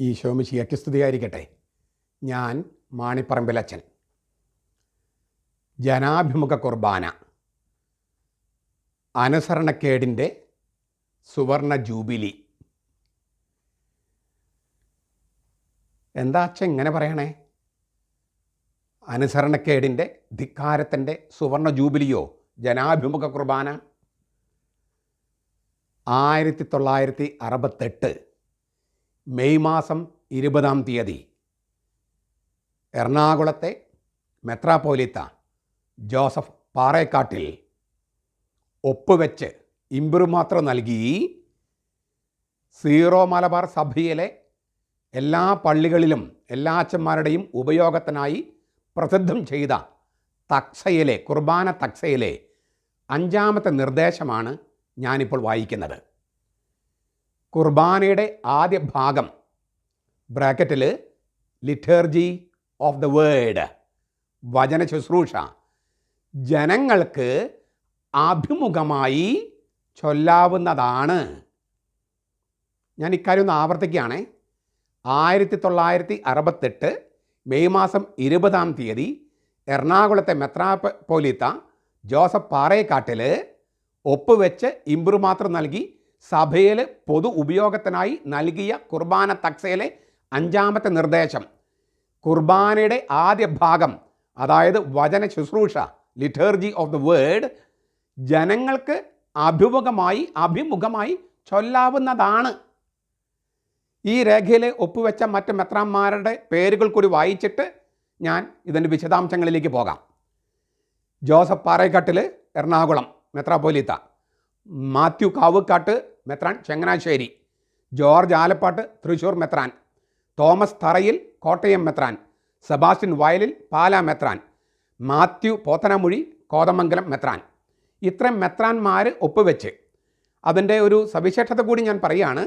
ഈശോമിശിയയ്ക്ക് സ്തുതിയായിരിക്കട്ടെ ഞാൻ മാണിപ്പറമ്പിലച്ചൻ ജനാഭിമുഖ കുർബാന. അനുസരണക്കേടിന്റെ സുവർണ ജൂബിലി. എന്താ അച്ഛൻ ഇങ്ങനെ പറയണേ? അനുസരണക്കേടിന്റെ ധിക്കാരത്തിന്റെ സുവർണ ജൂബിലിയോ? ജനാഭിമുഖ കുർബാന? ആയിരത്തി തൊള്ളായിരത്തി അറുപത്തെട്ട് മെയ് മാസം ഇരുപതാം തീയതി. എറണാകുളത്തെ മെത്രാപ്പോലിത്ത ജോസഫ് പാറേക്കാട്ടിൽ ഒപ്പുവെച്ച് ഇമ്പുറുമാത്രം നൽകി. സീറോ മലബാർ സഭയിലെ എല്ലാ പള്ളികളിലും എല്ലാ അച്ഛന്മാരുടെയും ഉപയോഗത്തിനായി പ്രസിദ്ധം ചെയ്ത തക്സയിലെ കുർബാന തക്സയിലെ അഞ്ചാമത്തെ നിർദ്ദേശമാണ് ഞാനിപ്പോൾ വായിക്കുന്നത്. കുർബാനയുടെ ആദ്യ ഭാഗം ബ്രാക്കറ്റിൽ ലിറ്റേർജി ഓഫ് ദ വേർഡ് വചന ശുശ്രൂഷ. ജനങ്ങൾക്ക് അഭിമുഖമായി ചൊല്ലാവുന്നതാണ്. ഞാൻ ഇക്കാര്യം ഒന്ന് ആവർത്തിക്കുകയാണേ. ആയിരത്തി തൊള്ളായിരത്തി അറുപത്തെട്ട് മെയ് മാസം ഇരുപതാം തീയതി എറണാകുളത്തെ മെത്രാപ്പൊലീത്ത ജോസഫ് പാറേക്കാട്ടിൽ ഒപ്പുവെച്ച് മാത്രം നൽകി സഭയിൽ പൊതു ഉപയോഗത്തിനായി നൽകിയ കുർബാന തക്സയിലെ അഞ്ചാമത്തെ നിർദ്ദേശം. കുർബാനയുടെ ആദ്യ ഭാഗം അതായത് വചന ശുശ്രൂഷ ലിറ്റേർജി ഓഫ് ദ വേർഡ് ജനങ്ങൾക്ക് അഭിമുഖമായി അഭിമുഖമായി ചൊല്ലാവുന്നതാണ്. ഈ രേഖയിൽ ഒപ്പുവെച്ച മറ്റ് മെത്രാന്മാരുടെ പേരുകൾ കൂടി വായിച്ചിട്ട് ഞാൻ ഇതിന്റെ വിശദാംശങ്ങളിലേക്ക് പോകാം. ജോസഫ് പാറേക്കാട്ടിൽ എറണാകുളം മെത്രാപോലീത്ത മാത്യു കാവുക്കാട്ട് മെത്രാൻ ചങ്ങനാശ്ശേരി. ജോർജ് ആലപ്പാട്ട് തൃശൂർ മെത്രാൻ. തോമസ് തറയിൽ കോട്ടയം മെത്രാൻ. സെബാസ്റ്റ്യൻ വയലിൽ പാലാ മെത്രാൻ. മാത്യു പോത്തനമൊഴി കോതമംഗലം മെത്രാൻ. ഇത്രയും മെത്രാന്മാർ ഒപ്പുവെച്ച് അതിന്റെ ഒരു സവിശേഷത കൂടി ഞാൻ പറയുകയാണ്.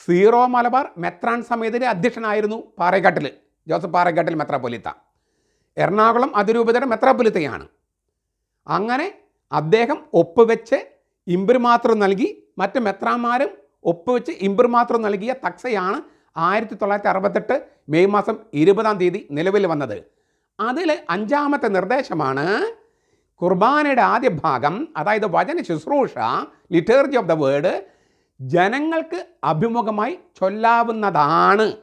സീറോ മലബാർ മെത്രാൻ സമിതിയുടെ അധ്യക്ഷനായിരുന്നു പാറേക്കാട്ടിൽ ജോസഫ് പാറേക്കാട്ടിൽ മെത്രാപൊലിത്ത എറണാകുളം അതിരൂപതയുടെ മെത്രാപൊലിത്തയാണ് അങ്ങനെ അദ്ദേഹം ഒപ്പുവെച്ച് ഇമ്പുരുമാത്രം നൽകി മറ്റ് മെത്രാന്മാരും ഒപ്പുവെച്ച് മാത്രം നൽകിയ തക്സയാണ് ആയിരത്തി തൊള്ളായിരത്തി അറുപത്തെട്ട് മെയ് മാസം ഇരുപതാം തീയതി നിലവിൽ വന്നത്. അതിൽ അഞ്ചാമത്തെ നിർദ്ദേശമാണ് കുർബാനയുടെ ആദ്യ ഭാഗം അതായത് വചന ശുശ്രൂഷ ലിറ്റേർജി ഓഫ് ദ വേർഡ് ജനങ്ങൾക്ക് അഭിമുഖമായി ചൊല്ലാവുന്നതാണ്.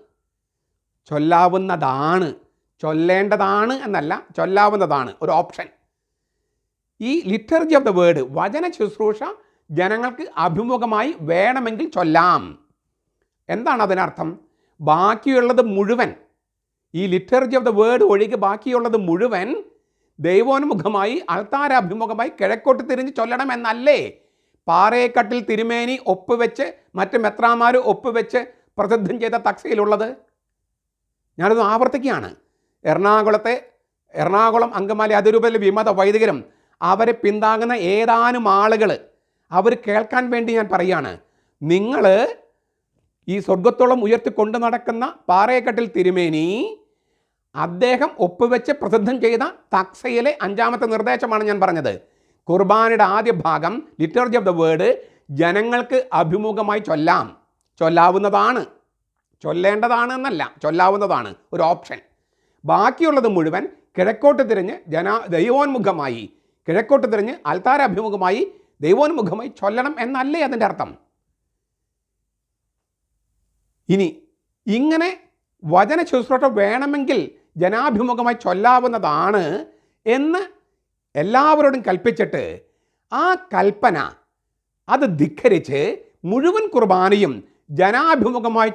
ചൊല്ലാവുന്നതാണ്. ചൊല്ലേണ്ടതാണ് എന്നല്ല ചൊല്ലാവുന്നതാണ്. ഒരു ഓപ്ഷൻ ഈ ലിറ്റർജി ഓഫ് ദ വേർഡ് വചന ശുശ്രൂഷ ജനങ്ങൾക്ക് അഭിമുഖമായി വേണമെങ്കിൽ ചൊല്ലാം. എന്താണ് അതിനർത്ഥം? ബാക്കിയുള്ളത് മുഴുവൻ. ഈ ലിറ്റർജി ഓഫ് ദ വേർഡ് ഒഴികെ ബാക്കിയുള്ളത് മുഴുവൻ ദൈവോന്മുഖമായി അൾത്താരാഭിമുഖമായി കിഴക്കോട്ട് തിരിഞ്ഞ് ചൊല്ലണം എന്നല്ലേ? പാറേക്കട്ടിൽ തിരുമേനി ഒപ്പുവെച്ച് മറ്റ് മെത്രാമാർ ഒപ്പുവെച്ച് പ്രസിദ്ധം ചെയ്ത തക്സയിലുള്ളത് ഞാനത് ആവർത്തിക്കുകയാണ്. എറണാകുളത്തെ എറണാകുളം അങ്കമാലി അതിരൂപയിലെ വിമത വൈദികരും അവരെ പിന്താങ്ങുന്ന ഏതാനും ആളുകൾ അവർ കേൾക്കാൻ വേണ്ടി ഞാൻ പറയുകയാണ് നിങ്ങൾ ഈ സ്വർഗത്തോളം ഉയർത്തി കൊണ്ടു നടക്കുന്ന പാറയക്കട്ടിൽ തിരുമേനി അദ്ദേഹം ഒപ്പുവെച്ച് പ്രസിദ്ധം ചെയ്ത തക്സയിലെ അഞ്ചാമത്തെ നിർദ്ദേശമാണ് ഞാൻ പറഞ്ഞത്. കുർബാനയുടെ ആദ്യ ഭാഗം ലിറ്റർജി ഓഫ് ദ വേർഡ് ജനങ്ങൾക്ക് അഭിമുഖമായി ചൊല്ലാം. ചൊല്ലാവുന്നതാണ്. ചൊല്ലേണ്ടതാണ് എന്നല്ല ചൊല്ലാവുന്നതാണ്. ഒരു ഓപ്ഷൻ ബാക്കിയുള്ളത് മുഴുവൻ കിഴക്കോട്ട് തിരിഞ്ഞ് ജനാ ദൈവോന്മുഖമായി കിഴക്കോട്ട് തിരിഞ്ഞ് അൽത്താരാഭിമുഖമായി ദൈവോന്മുഖമായി ചൊല്ലണം എന്നല്ലേ അതിന്റെ അർത്ഥം. ഇനി ഇങ്ങനെ വചന ശുശ്രൂഷ വേണമെങ്കിൽ ജനാഭിമുഖമായി ചൊല്ലാവുന്നതാണ് എന്ന് എല്ലാവരോടും കൽപ്പിച്ചിട്ട് ആ കൽപ്പന അത് ധിഖരിച്ച് മുഴുവൻ കുർബാനയും ജനാഭിമുഖമായി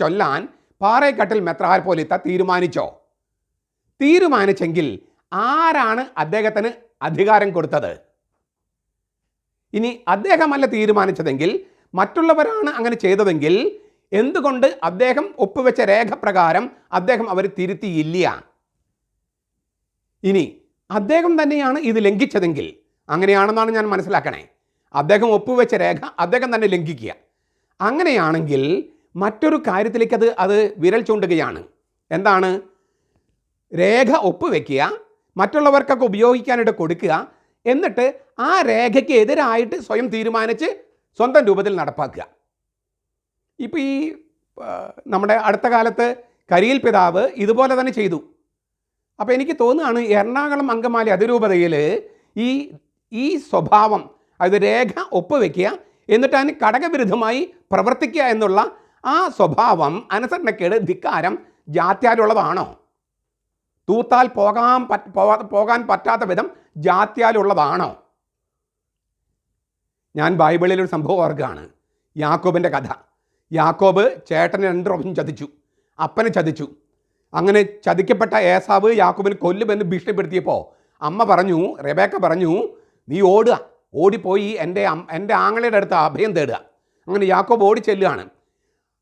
ചൊല്ലാൻ പാറേക്കട്ടിൽ മെത്രാൽ പോലിത്ത തീരുമാനിച്ചോ? തീരുമാനിച്ചെങ്കിൽ ആരാണ് അദ്ദേഹത്തിന് അധികാരം കൊടുത്തത്? ഇനി അദ്ദേഹമല്ല തീരുമാനിച്ചതെങ്കിൽ മറ്റുള്ളവരാണ് അങ്ങനെ ചെയ്തതെങ്കിൽ എന്തുകൊണ്ട് അദ്ദേഹം ഒപ്പുവെച്ച രേഖ പ്രകാരം അദ്ദേഹം അവർ തിരുത്തിയില്ല? ഇനി അദ്ദേഹം തന്നെയാണ് ഇത് ലംഘിച്ചതെങ്കിൽ അങ്ങനെയാണെന്നാണ് ഞാൻ മനസ്സിലാക്കണേ. അദ്ദേഹം ഒപ്പുവെച്ച രേഖ അദ്ദേഹം തന്നെ ലംഘിക്കുക. അങ്ങനെയാണെങ്കിൽ മറ്റൊരു കാര്യത്തിലേക്ക് അത് അത് വിരൽ ചൂണ്ടുകയാണ്. എന്താണ്? രേഖ ഒപ്പുവെക്കുക മറ്റുള്ളവർക്കൊക്കെ ഉപയോഗിക്കാനായിട്ട് കൊടുക്കുക എന്നിട്ട് ആ രേഖയ്ക്ക് എതിരായിട്ട് സ്വയം തീരുമാനിച്ച് സ്വന്തം രൂപത്തിൽ നടപ്പാക്കുക. ഇപ്പോൾ ഈ നമ്മുടെ അടുത്ത കാലത്ത് കരിയിൽ പിതാവ് ഇതുപോലെ തന്നെ ചെയ്തു. അപ്പോൾ എനിക്ക് തോന്നുകയാണ് എറണാകുളം അങ്കമാലി അതിരൂപതയിൽ ഈ ഈ സ്വഭാവം അതായത് രേഖ ഒപ്പുവെക്കുക എന്നിട്ട് അതിന് ഘടകവിരുദ്ധമായി പ്രവർത്തിക്കുക എന്നുള്ള ആ സ്വഭാവം അനുസരണക്കേട് ധിക്കാരം ജാത്യാലുള്ളതാണോ തൂത്താൽ പോകാൻ പോകാൻ പറ്റാത്ത വിധം ജാത്യാലുള്ളതാണോ? ഞാൻ ബൈബിളിൽ ഒരു സംഭവം ഓർക്കുകയാണ്. യാക്കോബിന്റെ കഥ. യാക്കോബ് ചേട്ടനെ രണ്ട് പ്രാവശ്യം ചതിച്ചു. അപ്പനെ ചതിച്ചു. അങ്ങനെ ചതിക്കപ്പെട്ട ഏസാവ് യാക്കോബിന് കൊല്ലുമെന്ന് ഭീഷണിപ്പെടുത്തിയപ്പോൾ അമ്മ പറഞ്ഞു റെബേക്ക പറഞ്ഞു നീ ഓടുക. ഓടിപ്പോയി എന്റെ എന്റെ ആങ്ങളയുടെ അടുത്ത് അഭയം തേടുക. അങ്ങനെ യാക്കോബ് ഓടി ചെല്ലുകയാണ്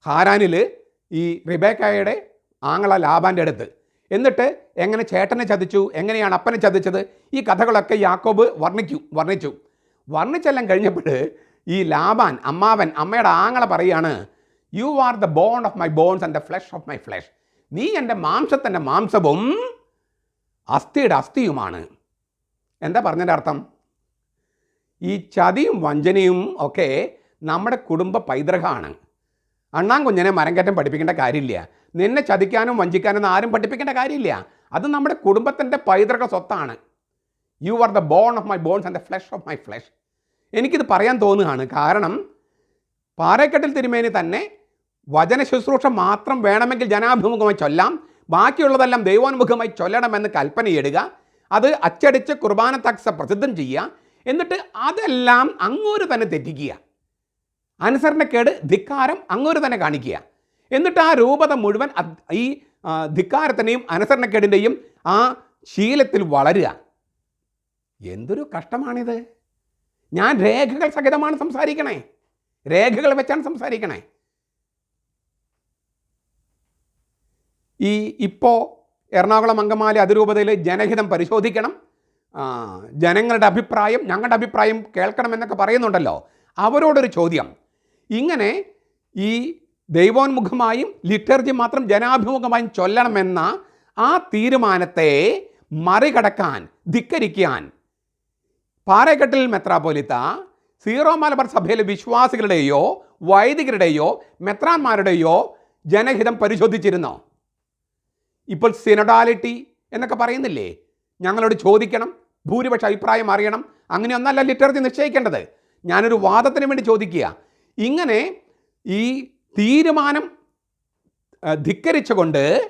ഹാരാനിൽ ഈ റിബേക്കായുടെ ആങ്ങള ലാബാന്റെ അടുത്ത്. എന്നിട്ട് എങ്ങനെ ചേട്ടനെ ചതിച്ചു എങ്ങനെയാണ് അപ്പനെ ചതിച്ചത്? ഈ കഥകളൊക്കെ യാക്കോബ് വർണിക്കു വർണിച്ചു. വർണിച്ചെല്ലാം കഴിഞ്ഞപ്പോൾ ഈ ലാബാൻ അമ്മാവൻ അമ്മയുടെ ആങ്ങളെ പറയാണ് you are the bone of my bones and the flesh of my flesh നീ എന്റെ മാംസത്തിന്റെ മാംസവും അസ്ഥിയുടെ അസ്ഥിയുമാണ്. എന്താ പറഞ്ഞതിന്റെ അർത്ഥം? ഈ ചതിയും വഞ്ചനയും ഒക്കെ നമ്മുടെ കുടുംബ പൈതൃകമാണ്. അണ്ണാൻ കുഞ്ഞിനെ മരം കയറ്റം പഠിപ്പിക്കേണ്ട കാര്യമില്ല. നിന്നെ ചതിക്കാനും വഞ്ചിക്കാനും ആരും പഠിപ്പിക്കേണ്ട കാര്യമില്ല. അത് നമ്മുടെ കുടുംബത്തിന്റെ പൈതൃക സ്വത്താണ്. You are the bone of my bones and the flesh of my flesh എനിക്കിത് പറയാൻ തോന്നുകയാണ്. കാരണം പാറക്കെട്ടിൽ തിരുമേനി തന്നെ വചന ശുശ്രൂഷ മാത്രം വേണമെങ്കിൽ ജനാഭിമുഖമായി ചൊല്ലാം ബാക്കിയുള്ളതെല്ലാം ദൈവാനുമുഖമായി ചൊല്ലണമെന്ന് കൽപ്പനയിടുക അത് അച്ചടിച്ച് കുർബാന തക്സ പ്രസിദ്ധം ചെയ്യുക എന്നിട്ട് അതെല്ലാം അങ്ങോട്ട് തന്നെ തെറ്റിക്കുക. അനുസരണക്കേട് ധിക്കാരം അങ്ങോട്ട് തന്നെ കാണിക്കുക. എന്നിട്ട് ആ രൂപത മുഴുവൻ ഈ ധിക്കാരത്തിന്റെയും അനുസരണക്കേടിന്റെയും ആ ശീലത്തിൽ വളരുക. എന്തൊരു കഷ്ടമാണിത്. ഞാൻ രേഖകൾ സഹിതമാണ് സംസാരിക്കണേ. രേഖകൾ വെച്ചാണ് സംസാരിക്കണേ. ഈ ഇപ്പോൾ എറണാകുളം അങ്കമാലി അതിരൂപതയിൽ ജനഹിതം പരിശോധിക്കണം. ജനങ്ങളുടെ അഭിപ്രായം ഞങ്ങളുടെ അഭിപ്രായം കേൾക്കണമെന്നൊക്കെ പറയുന്നുണ്ടല്ലോ. അവരോടൊരു ചോദ്യം. ഇങ്ങനെ ഈ ദൈവോന്മുഖമായും ലിറ്റർജി മാത്രം ജനാഭിമുഖമായും ചൊല്ലണമെന്ന ആ തീരുമാനത്തെ മറികടക്കാൻ ധിക്കരിക്കാൻ പാറേക്കെട്ടിൽ മെത്രാപോലിത്ത സീറോ മലബാർ സഭയിലെ വിശ്വാസികളുടെയോ വൈദികരുടെയോ മെത്രാന്മാരുടെയോ ജനഹിതം പരിശോധിച്ചിരുന്നോ? ഇപ്പോൾ സിനഡാലിറ്റി എന്നൊക്കെ പറയുന്നില്ലേ? ഞങ്ങളോട് ചോദിക്കണം ഭൂരിപക്ഷ അഭിപ്രായം അറിയണം. അങ്ങനെയൊന്നല്ല ലിറ്ററേച്ചർ നിശ്ചയിക്കേണ്ടത്. ഞാനൊരു വാദത്തിന് വേണ്ടി ചോദിക്കുക. ഇങ്ങനെ ഈ തീരുമാനം ധിക്കരിച്ചുകൊണ്ട്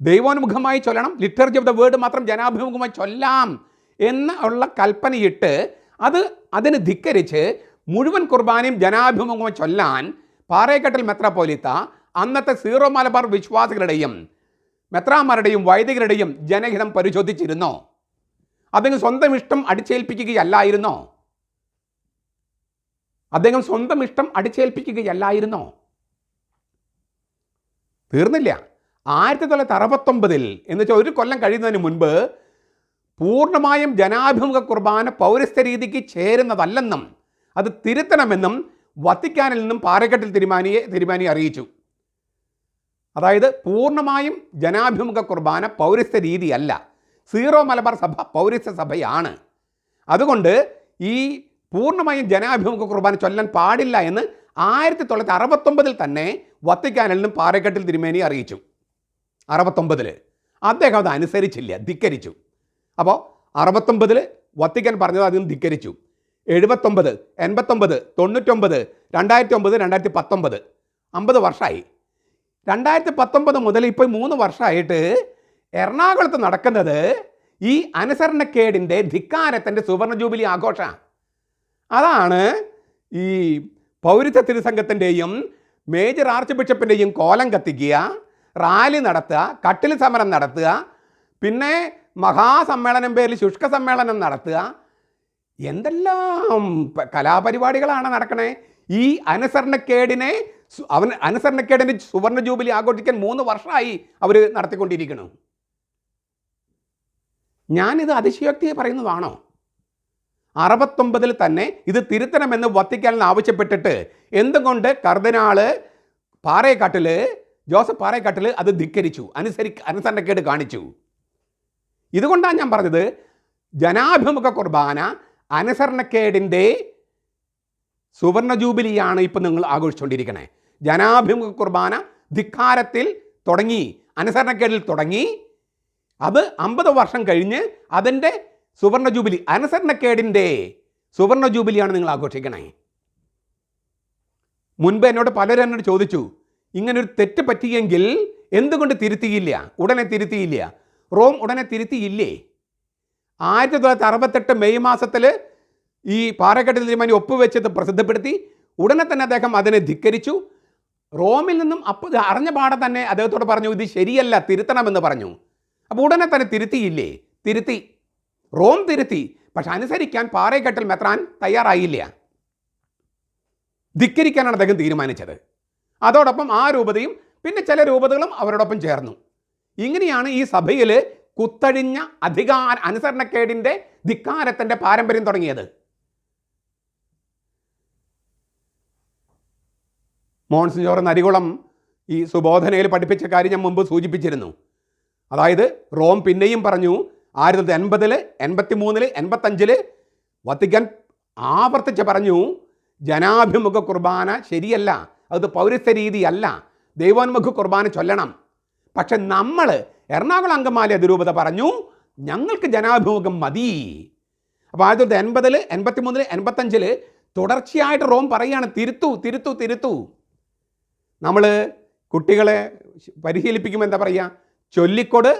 ദൈവോന്മുഖമായി ചൊല്ലണം. ലിറ്റർജി ഓഫ് ദ വേർഡ് മാത്രം ജനാഭിമുഖമായി ചൊല്ലാം എന്ന് ഉള്ള കൽപ്പനയിട്ട് അത് അതിന് ധിക്കരിച്ച് മുഴുവൻ കുർബാനയും ജനാഭിമുഖമായി ചൊല്ലാൻ പാറേക്കട്ടൽ മെത്രാപ്പോലിത്ത അന്നത്തെ സീറോ മലബാർ വിശ്വാസികളുടെയും മെത്രാമാരുടെയും വൈദികരുടെയും ജനഹിതം പരിശോധിച്ചിരുന്നോ? അദ്ദേഹം സ്വന്തം ഇഷ്ടം അടിച്ചേൽപ്പിക്കുകയല്ലായിരുന്നോ? അദ്ദേഹം സ്വന്തം ഇഷ്ടം അടിച്ചേൽപ്പിക്കുകയല്ലായിരുന്നോ? തീർന്നില്ല. ആയിരത്തി തൊള്ളായിരത്തി അറുപത്തൊമ്പതിൽ എന്ന് വെച്ചാൽ ഒരു കൊല്ലം കഴിയുന്നതിന് മുൻപ് പൂർണമായും ജനാഭിമുഖ കുർബാന പൗരസ്ത്യ രീതിക്ക് ചേരുന്നതല്ലെന്നും അത് തിരുത്തണമെന്നും വത്തിക്കാനിൽ നിന്നും പാറക്കെട്ടിൽ തിരുമാനിയെ തിരുമാനി അറിയിച്ചു. അതായത് പൂർണമായും ജനാഭിമുഖ കുർബാന പൗരസ്ത്യ രീതിയല്ല സീറോ മലബാർ സഭ പൗരസ്ത്യ സഭയാണ്. അതുകൊണ്ട് ഈ പൂർണമായും ജനാഭിമുഖ കുർബാന ചൊല്ലാൻ പാടില്ല എന്ന് ആയിരത്തി തൊള്ളായിരത്തി അറുപത്തൊമ്പതിൽ തന്നെ വത്തിക്കാനിൽ നിന്നും പാറക്കെട്ടിൽ തിരുമേനി അറിയിച്ചു. അറുപത്തൊമ്പതിൽ അദ്ദേഹം അത് അനുസരിച്ചില്ല ധിക്കരിച്ചു. അപ്പോൾ അറുപത്തൊമ്പതിൽ വത്തിക്കാൻ പറഞ്ഞത് അതിന് ധിക്കരിച്ചു. എഴുപത്തൊമ്പത് എൺപത്തൊമ്പത് തൊണ്ണൂറ്റൊമ്പത് രണ്ടായിരത്തി ഒമ്പത് രണ്ടായിരത്തി പത്തൊമ്പത് അമ്പത് വർഷമായി രണ്ടായിരത്തി പത്തൊമ്പത് മുതൽ ഇപ്പോൾ മൂന്ന് വർഷമായിട്ട് എറണാകുളത്ത് നടക്കുന്നത് ഈ അനുസരണക്കേടിന്റെ ധിക്കാരത്തിന്റെ സുവർണ ജൂബിലി ആഘോഷമാണ് അതാണ് ഈ പൗരത്വ തിരുസംഘത്തിന്റെയും മേജർ ആർച്ച് ബിഷപ്പിന്റെയും കോലം കത്തിക്കുക റാലി നടത്തുക കട്ടിൽ സമരം നടത്തുക പിന്നെ മഹാസമ്മേളനം പേരിൽ ശുഷ്ക സമ്മേളനം നടത്തുക. എന്തെല്ലാം കലാപരിപാടികളാണ് നടക്കണേ? ഈ അനുസരണക്കേടിനെ അവൻ അനുസരണക്കേടിന്റെ സുവർണ ജൂബിലി ആഘോഷിക്കാൻ മൂന്ന് വർഷമായി അവർ നടത്തിക്കൊണ്ടിരിക്കണം ഞാനിത് അതിശയോക്തിയെ പറയുന്നതാണോ? അറുപത്തൊമ്പതിൽ തന്നെ ഇത് തിരുത്തണമെന്ന് വത്തിക്കാനിൽ ആവശ്യപ്പെട്ടിട്ട് എന്തുകൊണ്ട് കർദിനാൾ പാറയക്കാട്ടിൽ ജോസഫ് പാറയക്കാട്ടിൽ അത് ധിക്കരിച്ചു അനുസരി അനുസരണക്കേട് കാണിച്ചു. ഇതുകൊണ്ടാണ് ഞാൻ പറഞ്ഞത് ജനാഭിമുഖ കുർബാന അനുസരണക്കേടിന്റെ സുവർണ ജൂബിലിയാണ് ഇപ്പം നിങ്ങൾ ആഘോഷിച്ചുകൊണ്ടിരിക്കണേ. ജനാഭിമുഖ കുർബാന ധിക്കാരത്തിൽ തുടങ്ങി അനുസരണക്കേടിൽ തുടങ്ങി അത് അമ്പത് വർഷം കഴിഞ്ഞ് അതിന്റെ സുവർണ ജൂബിലി. അനുസരണക്കേടിന്റെ സുവർണ ജൂബിലിയാണ് നിങ്ങൾ ആഘോഷിക്കണേ. മുൻപ് എന്നോട് പലരും എന്നോട് ചോദിച്ചു ഇങ്ങനൊരു തെറ്റ് പറ്റിയെങ്കിൽ എന്തുകൊണ്ട് തിരുത്തിയില്ല? ഉടനെ തിരുത്തിയില്ല. റോം ഉടനെ തിരുത്തിയില്ലേ? ആയിരത്തി തൊള്ളായിരത്തി അറുപത്തെട്ട് മെയ് മാസത്തിൽ ഈ പാറക്കെട്ട് തീരുമാനം ഒപ്പുവെച്ചത് പ്രസിദ്ധപ്പെടുത്തി. ഉടനെ തന്നെ അദ്ദേഹം അതിനെ ധിക്കരിച്ചു. റോമിൽ നിന്നും അപ്പോൾ അറിഞ്ഞ പാടെ തന്നെ അദ്ദേഹത്തോട് പറഞ്ഞു ഇത് ശരിയല്ല തിരുത്തണമെന്ന് പറഞ്ഞു. അപ്പോൾ ഉടനെ തന്നെ തിരുത്തിയില്ലേ? തിരുത്തി. റോം തിരുത്തി. പക്ഷെ അനുസരിക്കാൻ പാറേക്കെട്ടിൽ മെത്രാൻ തയ്യാറായില്ല. ധിക്കരിക്കാനാണ് അദ്ദേഹം തീരുമാനിച്ചത്. അതോടൊപ്പം ആ രൂപതയും പിന്നെ ചില രൂപതകളും അവരോടൊപ്പം ചേർന്നു. ഇങ്ങനെയാണ് ഈ സഭയിൽ കുത്തഴിഞ്ഞ അധികാര അനുസരണക്കേടിന്റെ ധിക്കാരത്തിന്റെ പാരമ്പര്യം തുടങ്ങിയത്. മോൺസിഞ്ചോർ നരികുളം ഈ സുബോധനയിൽ പഠിപ്പിച്ച കാര്യം ഞാൻ മുമ്പ് സൂചിപ്പിച്ചിരുന്നു. അതായത് റോം പിന്നെയും പറഞ്ഞു ആയിരത്തി തൊള്ളായിരത്തി എൺപതിൽ എൺപത്തി മൂന്നിൽ എൺപത്തഞ്ചിൽ വത്തിക്കാൻ ആവർത്തിച്ച് പറഞ്ഞു ജനാഭിമുഖ കുർബാന ശരിയല്ല അത് പൗരസ്ത്യ രീതിയല്ല ദൈവോന്മുഖ കുർബാന ചൊല്ലണം. പക്ഷെ നമ്മൾ എറണാകുളം അങ്കമാലി അതിരൂപത പറഞ്ഞു ഞങ്ങൾക്ക് ജനാഭിമുഖം മതി. അപ്പോൾ ആയിരത്തി തൊള്ളായിരത്തി എൺപതിൽ എൺപത്തി മൂന്നിൽ എൺപത്തഞ്ചിൽ തുടർച്ചയായിട്ട് റോം പറയുകയാണ് തിരുത്തു തിരുത്തു തിരുത്തു. നമ്മൾ കുട്ടികളെ പരിശീലിപ്പിക്കുമ്പോൾ എന്താ പറയുക? ചൊല്ലിക്കൊട്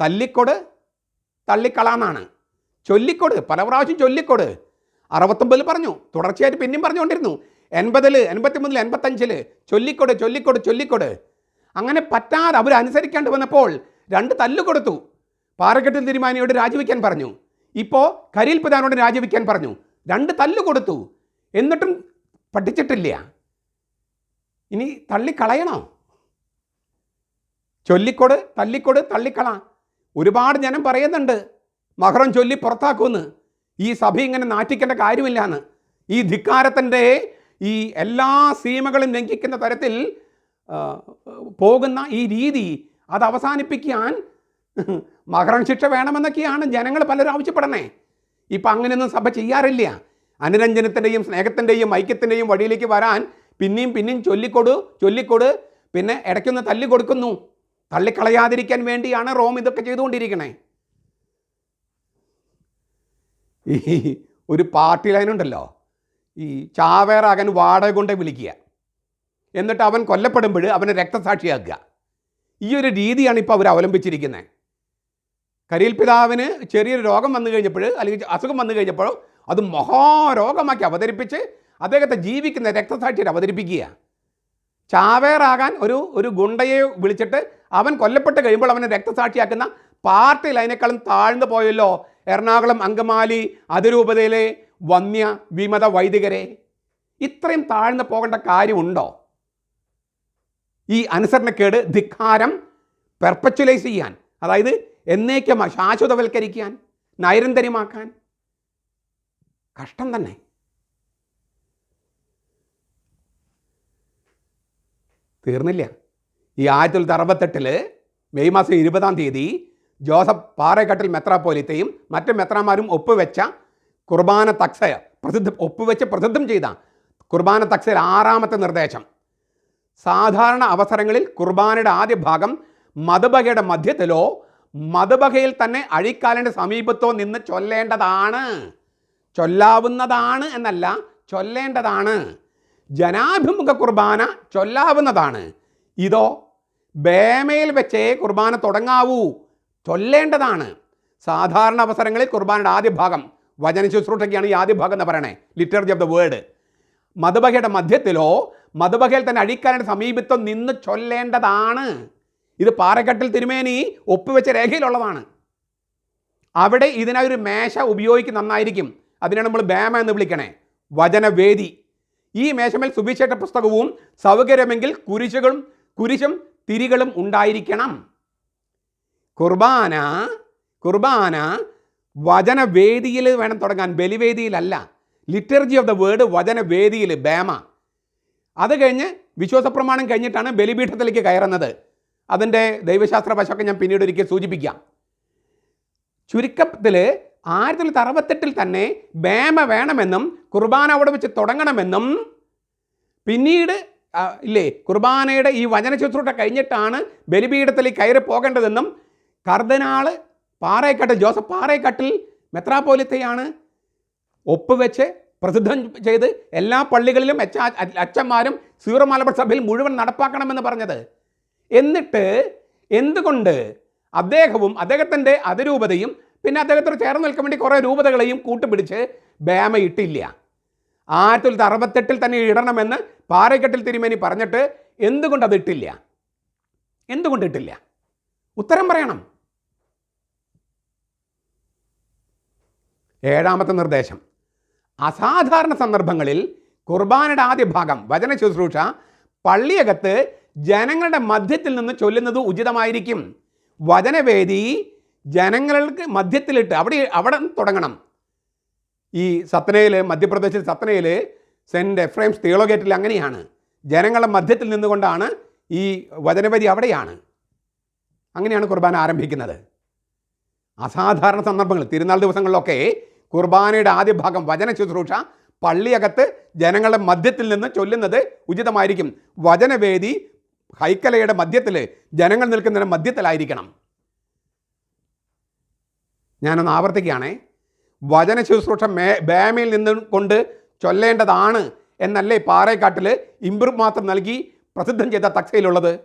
തല്ലിക്കൊട് തള്ളിക്കളാന്നാണ്. ചൊല്ലിക്കൊട് പല പ്രാവശ്യം ചൊല്ലിക്കൊട്. അറുപത്തൊമ്പതിൽ പറഞ്ഞു തുടർച്ചയായിട്ട് പിന്നെയും പറഞ്ഞുകൊണ്ടിരുന്നു. എൺപതിൽ എൺപത്തി മൂന്നിൽ എൺപത്തഞ്ചിൽ ചൊല്ലിക്കൊട് ചൊല്ലിക്കൊട് ചൊല്ലിക്കൊട്. അങ്ങനെ പറ്റാതെ അവർ വന്നപ്പോൾ രണ്ട് തല്ല് കൊടുത്തു പാറക്കെട്ടിൽ തീരുമാനിയോട് രാജിവെക്കാൻ പറഞ്ഞു. ഇപ്പോൾ കരിയിൽ പ്രധാനോട് രാജിവെക്കാൻ പറഞ്ഞു. രണ്ട് തല്ല് കൊടുത്തു എന്നിട്ടും പഠിച്ചിട്ടില്ല. ഇനി തള്ളിക്കളയണോ? ചൊല്ലിക്കൊട് തല്ലിക്കൊട് തള്ളിക്കള ഒരുപാട് ജനം പറയുന്നുണ്ട് മഹറം ചൊല്ലി പുറത്താക്കുമെന്ന്. ഈ സഭ ഇങ്ങനെ നാറ്റിക്കേണ്ട കാര്യമില്ലാന്ന്. ഈ ധിക്കാരത്തിന്റെ ഈ എല്ലാ സീമകളും ലംഘിക്കുന്ന തരത്തിൽ പോകുന്ന ഈ രീതി അത് അവസാനിപ്പിക്കാൻ മഹറം ശിക്ഷ വേണമെന്നൊക്കെയാണ് ജനങ്ങൾ പലരും ആവശ്യപ്പെടണേ ഇപ്പം അങ്ങനെയൊന്നും സഭ ചെയ്യാറില്ല. അനുരഞ്ജനത്തിന്റെയും സ്നേഹത്തിന്റെയും ഐക്യത്തിന്റെയും വഴിയിലേക്ക് വരാൻ പിന്നെയും പിന്നെയും ചൊല്ലിക്കൊടു ചൊല്ലിക്കൊടു പിന്നെ ഇടയ്ക്കൊന്ന് തല്ലി കൊടുക്കുന്നു തള്ളിക്കളയാതിരിക്കാൻ വേണ്ടിയാണ് റോം ഇതൊക്കെ ചെയ്തുകൊണ്ടിരിക്കണേ. ഈ ഒരു പാർട്ടി ലൈനുണ്ടല്ലോ ഈ ചാവേറാകാൻ വാടക കൊണ്ട് വിളിക്കുക. എന്നിട്ട് അവൻ കൊല്ലപ്പെടുമ്പോൾ അവനെ രക്തസാക്ഷിയാക്കുക. ഈ ഒരു രീതിയാണ് ഇപ്പോൾ അവർ അവലംബിച്ചിരിക്കുന്നത് കരിയിൽ പിതാവിന് ചെറിയൊരു രോഗം വന്നു കഴിഞ്ഞപ്പോൾ അല്ലെങ്കിൽ അസുഖം വന്നു കഴിഞ്ഞപ്പോൾ അത് മഹാരോഗമാക്കി അവതരിപ്പിച്ച് അദ്ദേഹത്തെ ജീവിക്കുന്ന രക്തസാക്ഷിയെ അവതരിപ്പിക്കുക. ചാവേറാകാൻ ഒരു ഒരു ഗുണ്ടയെ വിളിച്ചിട്ട് അവൻ കൊല്ലപ്പെട്ട് കഴിയുമ്പോൾ അവനെ രക്തസാക്ഷിയാക്കുന്ന പാർട്ടി ലൈനേക്കാളും താഴ്ന്നു പോയല്ലോ. എറണാകുളം അങ്കമാലി അതിരൂപതയിലെ വന്യ വിമത വൈദികരെ. ഇത്രയും താഴ്ന്നു പോകേണ്ട കാര്യമുണ്ടോ? ഈ അനുസരണക്കേട് ധിക്കാരം പെർപ്പച്വലൈസ് ചെയ്യാൻ അതായത് എന്നേക്കും ശാശ്വതവൽക്കരിക്കാൻ നൈരന്തര്യമാക്കാൻ കഷ്ടം തന്നെ. തീർന്നില്ല. ഈ ആയിരത്തി തൊള്ളായിരത്തി അറുപത്തെട്ടിൽ മെയ് മാസം ഇരുപതാം തീയതി ജോസഫ് പാറേക്കട്ടിൽ മെത്രാപ്പോലിത്തയും മറ്റ് മെത്രാമാരും ഒപ്പുവെച്ച കുർബാന തക്സയ പ്രസിദ്ധ ഒപ്പുവെച്ച് പ്രസിദ്ധം ചെയ്ത കുർബാന തക്സയിൽ ആറാമത്തെ നിർദ്ദേശം. സാധാരണ അവസരങ്ങളിൽ കുർബാനയുടെ ആദ്യ ഭാഗം മതബഹയുടെ മധ്യത്തിലോ മതബഹയിൽ തന്നെ അഴിക്കാലിന്റെ സമീപത്തോ നിന്ന് ചൊല്ലേണ്ടതാണ്. ചൊല്ലാവുന്നതാണ് എന്നല്ല ചൊല്ലേണ്ടതാണ്. ജനാഭിമുഖ കുർബാന ചൊല്ലാവുന്നതാണ്. ഇതോ ബേമയിൽ വെച്ചേ കുർബാന തുടങ്ങാവൂ ചൊല്ലേണ്ടതാണ്. സാധാരണ അവസരങ്ങളിൽ കുർബാനയുടെ ആദ്യ ഭാഗം വചന ശുശ്രൂഷയ്ക്കാണ് ഈ ആദ്യ ഭാഗം എന്ന് പറയണേ ലിറ്റർജി ഓഫ് ദ വേർഡ്. മതബഹയുടെ മധ്യത്തിലോ മതബഹയിൽ തന്നെ അഴിക്കാരുടെ സമീപത്തോ നിന്ന് ചൊല്ലേണ്ടതാണ്. ഇത് പാറക്കെട്ടിൽ തിരുമേനി ഒപ്പുവെച്ച രേഖയിലുള്ളതാണ്. അവിടെ ഇതിനൊരു മേശ ഉപയോഗിക്കുന്ന നന്നായിരിക്കും. അതിനാണ് നമ്മൾ ബേമ എന്ന് വിളിക്കണേ വചനവേദി. ഈ മേശമേൽ സുവിശേഷ പുസ്തകവും സൗകര്യമെങ്കിൽ കുരിശുകളും കുരിശും തിരികളും ഉണ്ടായിരിക്കണം. കുർബാന കുർബാന വചനവേദിയിൽ വേണം തുടങ്ങാൻ. ബലിവേദിയിലല്ല. ലിറ്റർജി ഓഫ് ദ വേർഡ് വചനവേദിയിൽ ബേമ. അത് കഴിഞ്ഞ് വിശ്വാസപ്രമാണം കഴിഞ്ഞിട്ടാണ് ബലിപീഠത്തിലേക്ക് കയറുന്നത്. അതിന്റെ ദൈവശാസ്ത്ര വശമൊക്കെ ഞാൻ പിന്നീട് ഒരിക്കൽ സൂചിപ്പിക്കാം. ചുരുക്കത്തിൽ ആയിരത്തി തൊള്ളായിരത്തി അറുപത്തെട്ടിൽ തന്നെ ബേമ വേണമെന്നും കുർബാന അവിടെ വെച്ച് തുടങ്ങണമെന്നും പിന്നീട് ഇല്ലേ കുർബാനയുടെ ഈ വചന ശുശ്രൂഷ കഴിഞ്ഞിട്ടാണ് ബലിപീഠത്തിൽ കയറി പോകേണ്ടതെന്നും കർദനാൾ പാറേക്കട്ട് ജോസഫ് പാറേക്കട്ടിൽ മെത്രാപോലിത്തയാണ് ഒപ്പുവെച്ച് പ്രസിദ്ധം ചെയ്ത് എല്ലാ പള്ളികളിലും അച്ഛ അച്ഛന്മാരും സീറോ മലബാർ സഭയിൽ മുഴുവൻ നടപ്പാക്കണമെന്ന് പറഞ്ഞത്. എന്നിട്ട് എന്തുകൊണ്ട് അദ്ദേഹവും അദ്ദേഹത്തിന്റെ അതിരൂപതയും പിന്നെ അദ്ദേഹത്തോട് ചേർന്ന് നിൽക്കാൻ വേണ്ടി കുറേ രൂപതകളെയും കൂട്ടുപിടിച്ച് ബേമ ഇട്ടില്ല. ആയിരത്തി തൊള്ളായിരത്തി അറുപത്തെട്ടിൽ തന്നെ ഇടണമെന്ന് പാറക്കെട്ടിൽ തിരുമേനി പറഞ്ഞിട്ട് എന്തുകൊണ്ട് അത് ഇട്ടില്ല? എന്തുകൊണ്ട് ഇട്ടില്ല? ഉത്തരം പറയണം. ഏഴാമത്തെ നിർദ്ദേശം. അസാധാരണ സന്ദർഭങ്ങളിൽ കുർബാനയുടെ ആദ്യ ഭാഗം വചന ശുശ്രൂഷ പള്ളിയകത്ത് ജനങ്ങളുടെ മധ്യത്തിൽ നിന്ന് ചൊല്ലുന്നത് ഉചിതമായിരിക്കും. വചനവേദി ജനങ്ങൾക്ക് മധ്യത്തിലിട്ട് അവിടെ അവിടെ തുടങ്ങണം. ഈ സത്നയിൽ മധ്യപ്രദേശിൽ സത്നയിൽ സെന്റ് എഫ്രൈംസ് തിയോളോഗേറ്റിൽ അങ്ങനെയാണ്. ജനങ്ങളുടെ മധ്യത്തിൽ നിന്നുകൊണ്ടാണ് ഈ വചനവരി അവിടെയാണ്. അങ്ങനെയാണ് കുർബാന ആരംഭിക്കുന്നത്. അസാധാരണ സന്ദർഭങ്ങൾ തിരുനാൾ ദിവസങ്ങളിലൊക്കെ കുർബാനയുടെ ആദ്യ ഭാഗം വചന ശുശ്രൂഷ പള്ളിയകത്ത് ജനങ്ങളുടെ മധ്യത്തിൽ നിന്ന് ചൊല്ലുന്നത് ഉചിതമായിരിക്കും. വചനവേദി ഹൈക്കലയുടെ മധ്യത്തിൽ ജനങ്ങൾ നിൽക്കുന്നതിന് മധ്യത്തിലായിരിക്കണം. ഞാനൊന്ന് ആവർത്തിക്കുകയാണേ. വചന ശുശ്രൂഷ മേ ബേമയിൽ നിന്ന് കൊണ്ട് ചൊല്ലേണ്ടതാണ് എന്നല്ലേ പാറേക്കാട്ടിൽ ഇമ്പ്രൂവ് മാത്രം നൽകി പ്രസിദ്ധം ചെയ്ത തക്സയിലുള്ളത്?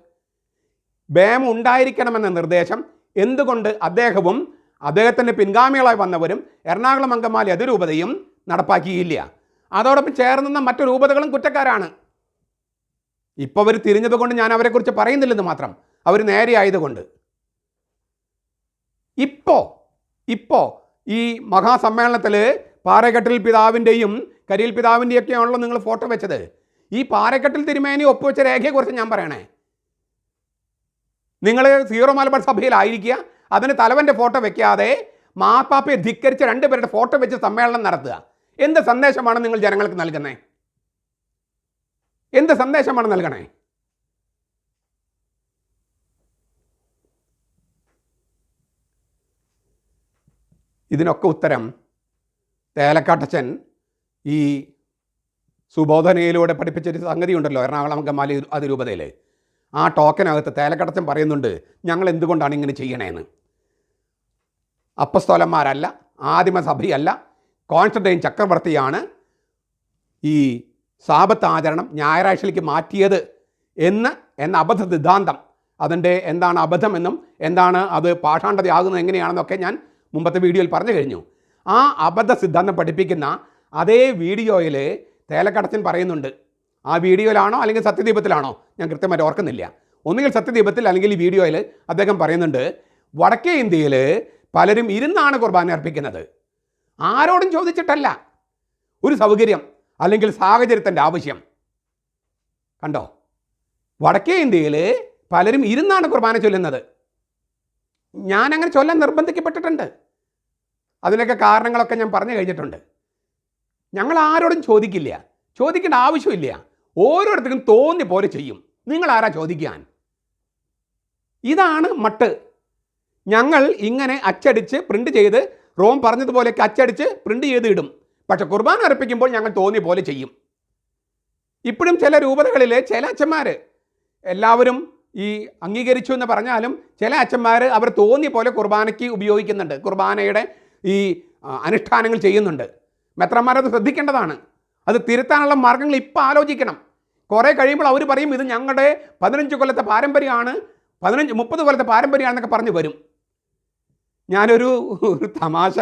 ബേമ ഉണ്ടായിരിക്കണമെന്ന നിർദ്ദേശം എന്തുകൊണ്ട് അദ്ദേഹവും അദ്ദേഹത്തിന്റെ പിൻഗാമികളായി വന്നവരും എറണാകുളം അങ്കമാലി അതിരൂപതയും നടപ്പാക്കിയില്ല. അതോടൊപ്പം ചേർന്നുന്ന മറ്റു രൂപതകളും കുറ്റക്കാരാണ്. ഇപ്പോൾ അവർ തിരിഞ്ഞത് കൊണ്ട് ഞാൻ അവരെക്കുറിച്ച് പറയുന്നില്ലെന്ന് മാത്രം. അവർ നേരെയായതുകൊണ്ട് ഇപ്പോൾ ഇപ്പോൾ ഈ മഹാസമ്മേളനത്തിൽ പാറക്കെട്ടിൽ പിതാവിന്റെയും കരിയിൽ പിതാവിന്റെയും ഒക്കെയാണല്ലോ നിങ്ങൾ ഫോട്ടോ വെച്ചത്. ഈ പാറക്കെട്ടിൽ തിരുമേനി ഒപ്പുവെച്ച രേഖയെക്കുറിച്ച് ഞാൻ പറയണേ. നിങ്ങൾ സീറോ മലബാർ സഭയിലായിരിക്കുക അതിന് തലവന്റെ ഫോട്ടോ വെക്കാതെ മാപ്പാപ്പയെ ധിക്കരിച്ച് രണ്ടുപേരുടെ ഫോട്ടോ വെച്ച് സമ്മേളനം നടത്തുക. എന്ത് സന്ദേശമാണ് നിങ്ങൾ ജനങ്ങൾക്ക് നൽകുന്നത് എന്ത് സന്ദേശമാണ് നൽകണേ? ഇതിനൊക്കെ ഉത്തരം തേലക്കാട്ടച്ചൻ ഈ സുബോധനയിലൂടെ പഠിപ്പിച്ചൊരു സംഗതി ഉണ്ടല്ലോ എറണാകുളം അങ്കമാലി അതിരൂപതയിൽ ആ ടോക്കനകത്ത് തേലക്കടച്ചൻ പറയുന്നുണ്ട് ഞങ്ങൾ എന്തുകൊണ്ടാണ് ഇങ്ങനെ ചെയ്യണേന്ന്? അപ്പസ്തോലന്മാരല്ല ആദിമസഭയല്ല കോൺസ്റ്റന്റൈൻ ചക്രവർത്തിയാണ് ഈ സാപത്ത് ആചരണം ഞായറാഴ്ചയിലേക്ക് മാറ്റിയത് എന്ന് എന്ന അബദ്ധ സിദ്ധാന്തം. അതിന്റെ എന്താണ് അബദ്ധമെന്നും എന്താണ് അത് പാഷാണ്ഡതയാകുന്നത് എങ്ങനെയാണെന്നൊക്കെ ഞാൻ മുമ്പത്തെ വീഡിയോയിൽ പറഞ്ഞു കഴിഞ്ഞു. ആ അബദ്ധ സിദ്ധാന്തം പഠിപ്പിക്കുന്ന അതേ വീഡിയോയിൽ തേലക്കടച്ചൻ പറയുന്നുണ്ട്. ആ വീഡിയോയിലാണോ അല്ലെങ്കിൽ സത്യദീപത്തിലാണോ? ഞാൻ കൃത്യമായിട്ട് ഓർക്കുന്നില്ല. ഒന്നുകിൽ സത്യദീപത്തിൽ അല്ലെങ്കിൽ ഈ വീഡിയോയിൽ അദ്ദേഹം പറയുന്നുണ്ട് വടക്കേ ഇന്ത്യയിൽ പലരും ഇരുന്നാണ് കുർബാന അർപ്പിക്കുന്നത്. ആരോടും ചോദിച്ചിട്ടല്ല. ഒരു സൗകര്യം അല്ലെങ്കിൽ സാഹചര്യത്തിന്റെ ആവശ്യം. കണ്ടോ? വടക്കേ ഇന്ത്യയിൽ പലരും ഇരുന്നാണ് കുർബാന ചൊല്ലുന്നത്. ഞാനങ്ങനെ ചൊല്ലാൻ നിർബന്ധിക്കപ്പെട്ടിട്ടുണ്ട്. അതിനൊക്കെ കാരണങ്ങളൊക്കെ ഞാൻ പറഞ്ഞു കഴിഞ്ഞിട്ടുണ്ട്. ഞങ്ങൾ ആരോടും ചോദിക്കില്ല. ചോദിക്കേണ്ട ആവശ്യമില്ല. ഓരോരുത്തർക്കും തോന്നി പോലെ ചെയ്യും. നിങ്ങൾ ആരാ ചോദിക്കാൻ? ഇതാണ് മട്ട്. ഞങ്ങൾ ഇങ്ങനെ അച്ചടിച്ച് പ്രിന്റ് ചെയ്ത് റോം പറഞ്ഞതുപോലെയൊക്കെ അച്ചടിച്ച് പ്രിന്റ് ചെയ്ത് ഇടും. പക്ഷെ കുർബാന അർപ്പിക്കുമ്പോൾ ഞങ്ങൾ തോന്നി പോലെ ചെയ്യും. ഇപ്പോഴും ചില രൂപതകളിൽ ചില അച്ഛന്മാർ എല്ലാവരും ഈ അംഗീകരിച്ചു എന്ന് പറഞ്ഞാലും ചില അച്ഛന്മാർ അവർ തോന്നിയ പോലെ കുർബാനയ്ക്ക് ഉപയോഗിക്കുന്നുണ്ട്. കുർബാനയുടെ ഈ അനുഷ്ഠാനങ്ങൾ ചെയ്യുന്നുണ്ട്. മെത്രന്മാരത് ശ്രദ്ധിക്കേണ്ടതാണ്. അത് തിരുത്താനുള്ള മാർഗങ്ങൾ ഇപ്പം ആലോചിക്കണം. കുറേ കഴിയുമ്പോൾ അവർ പറയും ഇത് ഞങ്ങളുടെ പതിനഞ്ച് കൊല്ലത്തെ പാരമ്പര്യമാണ് പതിനഞ്ച് മുപ്പത് കൊല്ലത്തെ പാരമ്പര്യമാണെന്നൊക്കെ പറഞ്ഞു വരും. ഞാനൊരു ഒരു തമാശ.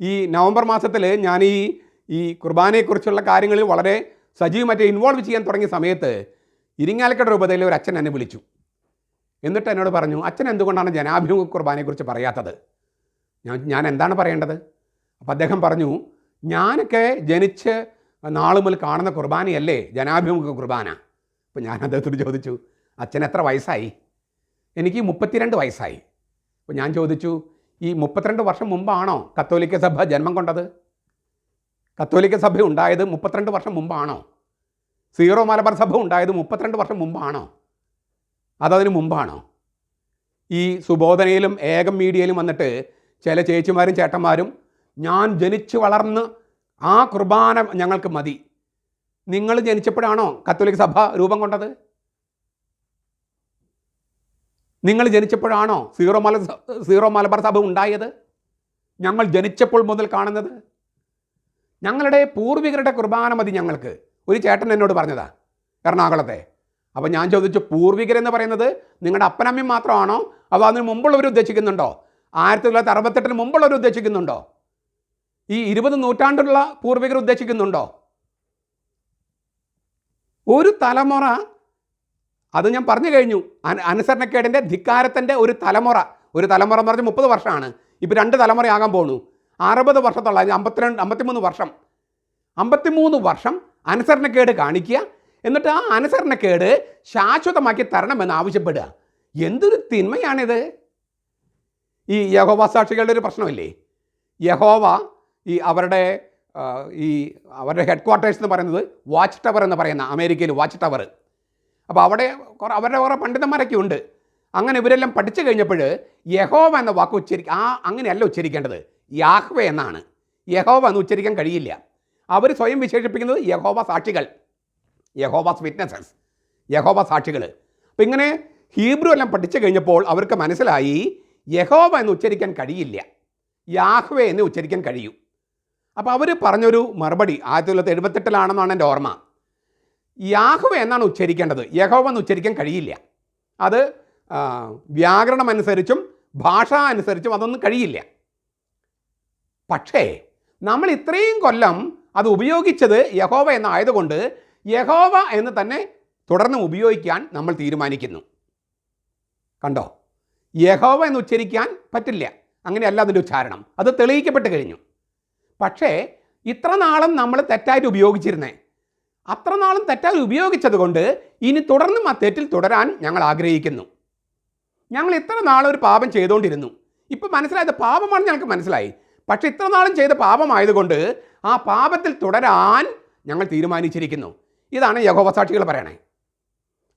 ഈ നവംബർ മാസത്തിൽ ഞാൻ ഈ ഈ കുർബാനയെക്കുറിച്ചുള്ള കാര്യങ്ങളിൽ വളരെ സജീവമായിട്ട് ഇൻവോൾവ് ചെയ്യാൻ തുടങ്ങിയ സമയത്ത് ഇരിങ്ങാലക്കട രൂപതയിലെ ഒരു അച്ഛൻ എന്നെ വിളിച്ചു. എന്നിട്ട് എന്നോട് പറഞ്ഞു അച്ഛൻ എന്തുകൊണ്ടാണ് ജനാഭിമുഖ കുർബാനയെക്കുറിച്ച് പറയാത്തത്? ഞാൻ ഞാൻ എന്താണ് പറയേണ്ടത്? അപ്പം അദ്ദേഹം പറഞ്ഞു ഞാനൊക്കെ ജനിച്ച് നാളു മുതൽ കാണുന്ന കുർബാനയല്ലേ ജനാഭിമുഖ കുർബാന? അപ്പം ഞാൻ അദ്ദേഹത്തോട് ചോദിച്ചു അച്ഛൻ എത്ര വയസ്സായി? എനിക്ക് മുപ്പത്തിരണ്ട് വയസ്സായി. അപ്പോൾ ഞാൻ ചോദിച്ചു ഈ മുപ്പത്തിരണ്ട് വർഷം മുമ്പാണോ കത്തോലിക്ക സഭ ജന്മം കൊണ്ടത്? കത്തോലിക്ക സഭ ഉണ്ടായത് മുപ്പത്തിരണ്ട് വർഷം മുമ്പാണോ? സീറോ മലബാർ സഭ ഉണ്ടായത് മുപ്പത്തിരണ്ട് വർഷം മുമ്പാണോ? അതതിന് മുമ്പാണോ? ഈ സുബോധനയിലും ഏകം മീഡിയയിലും വന്നിട്ട് ചില ചേച്ചിമാരും ചേട്ടന്മാരും ഞാൻ ജനിച്ചു വളർന്ന് ആ കുർബാന ഞങ്ങൾക്ക് മതി. നിങ്ങൾ ജനിച്ചപ്പോഴാണോ കത്തോലിക്ക സഭ രൂപം കൊണ്ടത്? നിങ്ങൾ ജനിച്ചപ്പോഴാണോ സീറോ മല സീറോ മലബാർ സഭ ഉണ്ടായത്? ഞങ്ങൾ ജനിച്ചപ്പോൾ മുതൽ കാണുന്നത്? ഞങ്ങളുടെ പൂർവികരുടെ കുർബാന മതി ഞങ്ങൾക്ക്. ഒരു ചേട്ടൻ എന്നോട് പറഞ്ഞതാ എറണാകുളത്തെ. അപ്പോൾ ഞാൻ ചോദിച്ചു പൂർവികരെന്ന് പറയുന്നത് നിങ്ങളുടെ അപ്പനമ്മയും മാത്രമാണോ? അതോ അതിന് മുമ്പുള്ളവർ ഉദ്ദേശിക്കുന്നുണ്ടോ? ആയിരത്തി തൊള്ളായിരത്തി അറുപത്തെട്ടിന് മുമ്പുള്ളവർ ഉദ്ദേശിക്കുന്നുണ്ടോ? ഈ ഇരുപത് നൂറ്റാണ്ടുള്ള പൂർവികർ ഉദ്ദേശിക്കുന്നുണ്ടോ? ഒരു തലമുറ അത് ഞാൻ പറഞ്ഞു കഴിഞ്ഞു അന- അനുസരണക്കേടിന്റെ ധിക്കാരത്തിന്റെ ഒരു തലമുറ. ഒരു തലമുറ എന്ന് പറഞ്ഞാൽ മുപ്പത് വർഷമാണ്. ഇപ്പോൾ രണ്ട് തലമുറയാകാൻ പോണു. അറുപത് വർഷത്തുള്ള അതായത് അമ്പത്തിരണ്ട് അമ്പത്തിമൂന്ന് വർഷം. അമ്പത്തിമൂന്ന് വർഷം അനുസരണക്കേട് കാണിക്കുക എന്നിട്ട് ആ അനുസരണക്കേട് ശാശ്വതമാക്കി തരണമെന്ന് ആവശ്യപ്പെടുക. എന്തൊരു തിന്മയാണിത്? ഈ യഹോവ സാക്ഷികളുടെ ഒരു പ്രശ്നമല്ലേ? യഹോവ ഈ അവരുടെ ഈ അവരുടെ ഹെഡ് ക്വാർട്ടേഴ്സ് എന്ന് പറയുന്നത് വാച്ച് ടവർ എന്ന് പറയുന്ന അമേരിക്കയിൽ വാച്ച് ടവർ അപ്പോൾ അവിടെ കുറേ അവരുടെ കുറേ പണ്ഡിതന്മാരൊക്കെ ഉണ്ട്. അങ്ങനെ ഇവരെല്ലാം പഠിച്ചു കഴിഞ്ഞപ്പോൾ യഹോവ എന്ന വാക്ക് ഉച്ചരി ആ അങ്ങനെയല്ല ഉച്ചരിക്കേണ്ടത്. യാഹ്വ എന്നാണ്. യഹോവ എന്ന് ഉച്ചരിക്കാൻ കഴിയില്ല. അവർ സ്വയം വിശേഷിപ്പിക്കുന്നത് യഹോവ സാക്ഷികൾ. യഹോവാസ് വിറ്റ്നസസ് യഹോബ സാക്ഷികൾ അപ്പം ഇങ്ങനെ ഹീബ്രു എല്ലാം പഠിച്ചു കഴിഞ്ഞപ്പോൾ അവർക്ക് മനസ്സിലായി യഹോവ എന്ന് ഉച്ചരിക്കാൻ കഴിയില്ല. യാഹ്വേ എന്ന് ഉച്ചരിക്കാൻ കഴിയൂ. അപ്പോൾ അവർ പറഞ്ഞൊരു മറുപടി ആയിരത്തി തൊള്ളായിരത്തി എഴുപത്തെട്ടിലാണെന്നാണ് എന്റെ ഓർമ്മ. യാഹ്വ എന്നാണ് ഉച്ചരിക്കേണ്ടത്. യഹോവ എന്ന് ഉച്ചരിക്കാൻ കഴിയില്ല. അത് വ്യാകരണം അനുസരിച്ചും ഭാഷ അനുസരിച്ചും അതൊന്നും കഴിയില്ല. പക്ഷേ നമ്മൾ ഇത്രയും കൊല്ലം അത് ഉപയോഗിച്ചത് യഹോവ എന്നായതുകൊണ്ട് യഹോവ എന്ന് തന്നെ തുടർന്ന് ഉപയോഗിക്കാൻ നമ്മൾ തീരുമാനിക്കുന്നു. കണ്ടോ? യഹോവ എന്ന് ഉച്ചരിക്കാൻ പറ്റില്ല. അങ്ങനെയല്ല അതിന്റെ ഉച്ചാരണം. അത് തെളിയിക്കപ്പെട്ട് കഴിഞ്ഞു. പക്ഷേ ഇത്ര നാളും നമ്മൾ തെറ്റായിട്ട് ഉപയോഗിച്ചിരുന്നേ. അത്ര നാളും തെറ്റായി ഉപയോഗിച്ചത് കൊണ്ട് ഇനി തുടർന്നും ആ തെറ്റിൽ തുടരാൻ ഞങ്ങൾ ആഗ്രഹിക്കുന്നു. ഞങ്ങൾ ഇത്ര നാളും ഒരു പാപം ചെയ്തുകൊണ്ടിരുന്നു. ഇപ്പം മനസ്സിലായത് പാപമാണ് ഞങ്ങൾക്ക് മനസ്സിലായി. പക്ഷേ ഇത്ര നാളും ചെയ്ത പാപമായതുകൊണ്ട് ആ പാപത്തിൽ തുടരാൻ ഞങ്ങൾ തീരുമാനിച്ചിരിക്കുന്നു. ഇതാണ് യഹോവ സാക്ഷികൾ പറയണേ.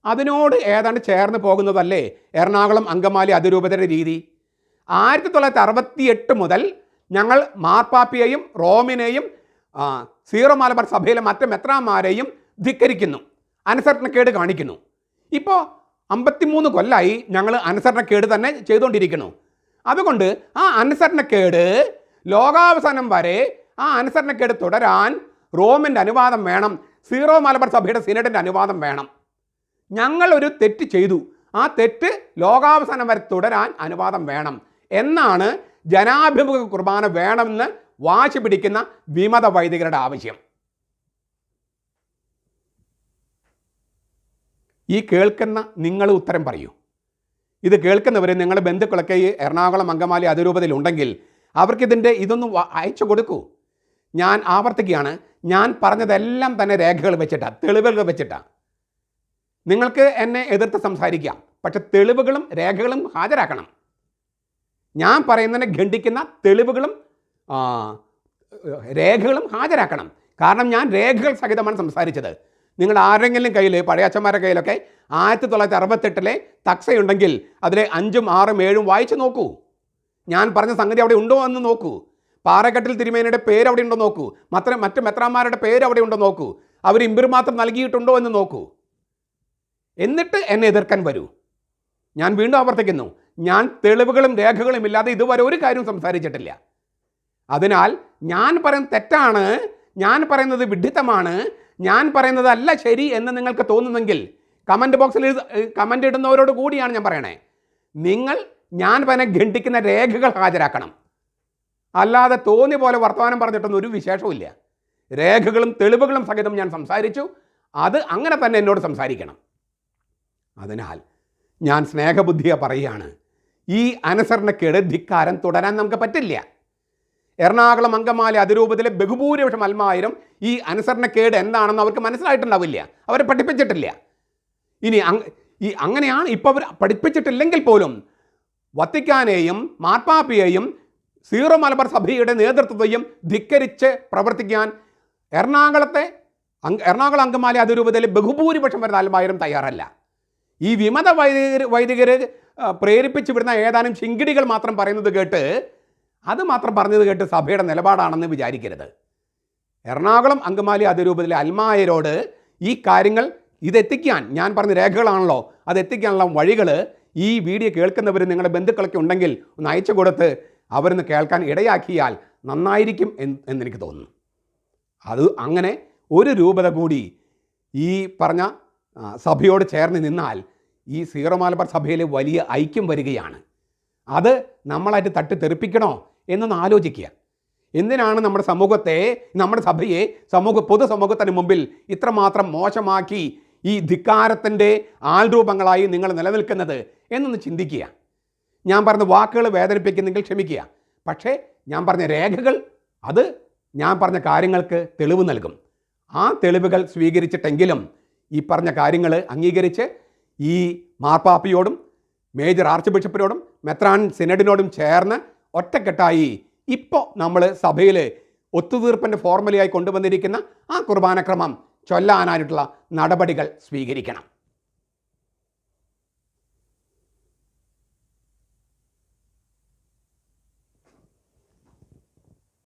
അതിനോട് ഏതാണ്ട് ചേർന്ന് പോകുന്നതല്ലേ? എറണാകുളം അങ്കമാലി അതിരൂപതയുടെ രീതി. ആയിരത്തി തൊള്ളായിരത്തി അറുപത്തി എട്ട് മുതൽ ഞങ്ങൾ മാർപ്പാപ്പിയെയും റോമിനെയും സീറോ മലബാർ സഭയിലെ മറ്റ് മെത്രാന്മാരെയും ധിക്കരിക്കുന്നു. അനുസരണക്കേട് കാണിക്കുന്നു. ഇപ്പോൾ അമ്പത്തിമൂന്ന് കൊല്ലായി ഞങ്ങൾ അനുസരണക്കേട് തന്നെ ചെയ്തുകൊണ്ടിരിക്കുന്നു. അതുകൊണ്ട് ആ അനുസരണക്കേട് ലോകാവസാനം വരെ ആ അനുസരണക്കേട് തുടരാൻ റോമിന്റെ അനുവാദം വേണം. സീറോ മലബാർ സഭയുടെ സിനഡിന്റെ അനുവാദം വേണം. ഞങ്ങൾ ഒരു തെറ്റ് ചെയ്തു. ആ തെറ്റ് ലോകാവസാനം വരെ തുടരാൻ അനുവാദം വേണം. എന്നാണ് ജനാഭിമുഖ കുർബാന വേണമെന്ന് വാശി പിടിക്കുന്ന വിമത വൈദികരുടെ ആവശ്യം. ഈ കേൾക്കുന്ന നിങ്ങൾ ഉത്തരം പറയൂ. ഇത് കേൾക്കുന്നവർ നിങ്ങളുടെ ബന്ധുക്കളൊക്കെ ഈ എറണാകുളം അങ്കമാലി അതിരൂപതയിൽ ഉണ്ടെങ്കിൽ അവർക്കിതിന്റെ ഇതൊന്ന് അയച്ചു കൊടുക്കൂ. ഞാൻ ആവർത്തിക്കുകയാണ്. ഞാൻ പറഞ്ഞതെല്ലാം തന്നെ രേഖകൾ വെച്ചിട്ടാണ് തെളിവുകൾ വെച്ചിട്ടാണ് നിങ്ങൾക്ക് എന്നെ എതിർത്ത് സംസാരിക്കാം പക്ഷെ തെളിവുകളും രേഖകളും ഹാജരാക്കണം. ഞാൻ പറയുന്നതിനെ ഖണ്ഡിക്കുന്ന തെളിവുകളും രേഖകളും ഹാജരാക്കണം. കാരണം ഞാൻ രേഖകൾ സഹിതമാണ് സംസാരിച്ചത്. നിങ്ങൾ ആരെങ്കിലും കയ്യിൽ പഴയ അച്ഛന്മാരുടെ കയ്യിലൊക്കെ ആയിരത്തി തൊള്ളായിരത്തി അറുപത്തെട്ടിലെ തക്സയുണ്ടെങ്കിൽ അതിലെ അഞ്ചും ആറും ഏഴും വായിച്ചു നോക്കൂ. ഞാൻ പറഞ്ഞ സംഗതി അവിടെ ഉണ്ടോ എന്ന് നോക്കൂ. പാറക്കെട്ടിൽ തിരുമേനയുടെ പേര് അവിടെ ഉണ്ടോ നോക്കൂ. മത്ര മറ്റ് മെത്രാന്മാരുടെ പേര് അവിടെ ഉണ്ടോ നോക്കൂ. അവർ ഇമ്പർ മാത്രം നൽകിയിട്ടുണ്ടോ എന്ന് നോക്കൂ. എന്നിട്ട് എന്നെ എതിർക്കാൻ വരൂ. ഞാൻ വീണ്ടും ആവർത്തിക്കുന്നു. ഞാൻ തെളിവുകളും രേഖകളും ഇല്ലാതെ ഇതുവരെ ഒരു കാര്യവും സംസാരിച്ചിട്ടില്ല. അതിനാൽ ഞാൻ പറയുന്നത് തെറ്റാണ്. ഞാൻ പറയുന്നത് വിഡ്ഢിത്തമാണ്. ഞാൻ പറയുന്നത് അല്ല ശരി എന്ന് നിങ്ങൾക്ക് തോന്നുന്നെങ്കിൽ കമന്റ് ബോക്സിൽ കമന്റ് ഇടുന്നവരോട് കൂടിയാണ് ഞാൻ പറയണേ. നിങ്ങൾ ഞാൻ പറഞ്ഞ ഖണ്ഡിക്കുന്ന രേഖകൾ ഹാജരാക്കണം. അല്ലാതെ തോന്നിയ പോലെ വർത്തമാനം പറഞ്ഞിട്ടൊന്നും ഒരു വിശേഷവുമില്ല രേഖകളും തെളിവുകളും സഹിതം ഞാൻ സംസാരിച്ചു. അത് അങ്ങനെ തന്നെ എന്നോട് സംസാരിക്കണം. അതിനാൽ ഞാൻ സ്നേഹബുദ്ധിയെ പറയുകയാണ്. ഈ അനുസരണക്കേട് ധിക്കാരം തുടരാൻ നമുക്ക് പറ്റില്ല. എറണാകുളം അങ്കമാലി അതിരൂപത്തിലെ ബഹുഭൂരിപക്ഷം അൽമായിരം ഈ അനുസരണക്കേട് എന്താണെന്ന് അവർക്ക് മനസ്സിലായിട്ടുണ്ടാവില്ല. അവരെ പഠിപ്പിച്ചിട്ടില്ല. ഇനി ഈ അങ്ങനെയാണ് ഇപ്പോൾ അവർ പഠിപ്പിച്ചിട്ടില്ലെങ്കിൽ പോലും വത്തിക്കാനെയും മാർപ്പാപ്പിയെയും സീറോ മലബാർ സഭയുടെ നേതൃത്വത്തെയും ധിക്കരിച്ച് പ്രവർത്തിക്കാൻ എറണാകുളത്തെ എറണാകുളം അങ്കമാലി അതിരൂപതയിലെ ബഹുഭൂരിപക്ഷം വരുന്ന അൽമായിരം തയ്യാറല്ല. ഈ വിമത വൈദികർ വൈദികർ പ്രേരിപ്പിച്ചു വിടുന്ന ഏതാനും ചിങ്കിടികൾ മാത്രം പറയുന്നത് കേട്ട് അത് മാത്രം പറഞ്ഞത് കേട്ട് സഭയുടെ നിലപാടാണെന്ന് വിചാരിക്കരുത്. എറണാകുളം അങ്കമാലി അതിരൂപതയിലെ അൽമായരോട് ഈ കാര്യങ്ങൾ ഇതെത്തിക്കാൻ ഞാൻ പറഞ്ഞ രേഖകളാണല്ലോ അത് എത്തിക്കാനുള്ള വഴികൾ ഈ വീഡിയോ കേൾക്കുന്നവർ നിങ്ങളുടെ ബന്ധുക്കളൊക്കെ ഉണ്ടെങ്കിൽ ഒന്ന് അയച്ചു കൊടുത്ത് അവരൊന്ന് കേൾക്കാൻ ഇടയാക്കിയാൽ നന്നായിരിക്കും എന്ന് എന്നെനിക്ക് തോന്നുന്നു. അത് അങ്ങനെ ഒരു രൂപത കൂടി ഈ പറഞ്ഞ സഭയോട് ചേർന്ന് നിന്നാൽ ഈ സീറോ സഭയിലെ വലിയ ഐക്യം വരികയാണ്. അത് നമ്മളായിട്ട് തട്ടി തെറിപ്പിക്കണോ എന്നൊന്ന് ആലോചിക്കുക. എന്തിനാണ് നമ്മുടെ സമൂഹത്തെ നമ്മുടെ സഭയെ സമൂഹ പൊതുസമൂഹത്തിന് മുമ്പിൽ ഇത്രമാത്രം മോശമാക്കി ഈ ധിക്കാരത്തിന്റെ ആൾരൂപങ്ങളായി നിങ്ങൾ നിലനിൽക്കുന്നത് എന്നൊന്ന് ചിന്തിക്കുക. ഞാൻ പറഞ്ഞ വാക്കുകൾ വേദനിപ്പിക്കുന്നെങ്കിൽ ക്ഷമിക്കുക. പക്ഷേ ഞാൻ പറഞ്ഞ രേഖകൾ അത് ഞാൻ പറഞ്ഞ കാര്യങ്ങൾക്ക് തെളിവ് നൽകും. ആ തെളിവുകൾ സ്വീകരിച്ചിട്ടെങ്കിലും ഈ പറഞ്ഞ കാര്യങ്ങൾ അംഗീകരിച്ച് ഈ മാർപ്പാപ്പയോടും മേജർ ആർച്ച് ബിഷപ്പിനോടും മെത്രാൻ സിനഡിനോടും ചേർന്ന് ഒറ്റക്കെട്ടായി ഇപ്പോൾ നമ്മൾ സഭയിൽ ഒത്തുതീർപ്പിന്റെ ഫോർമുലയായി കൊണ്ടുവന്നിരിക്കുന്ന ആ കുർബാനക്രമം ചൊല്ലാനായിട്ടുള്ള നടപടികൾ സ്വീകരിക്കണം.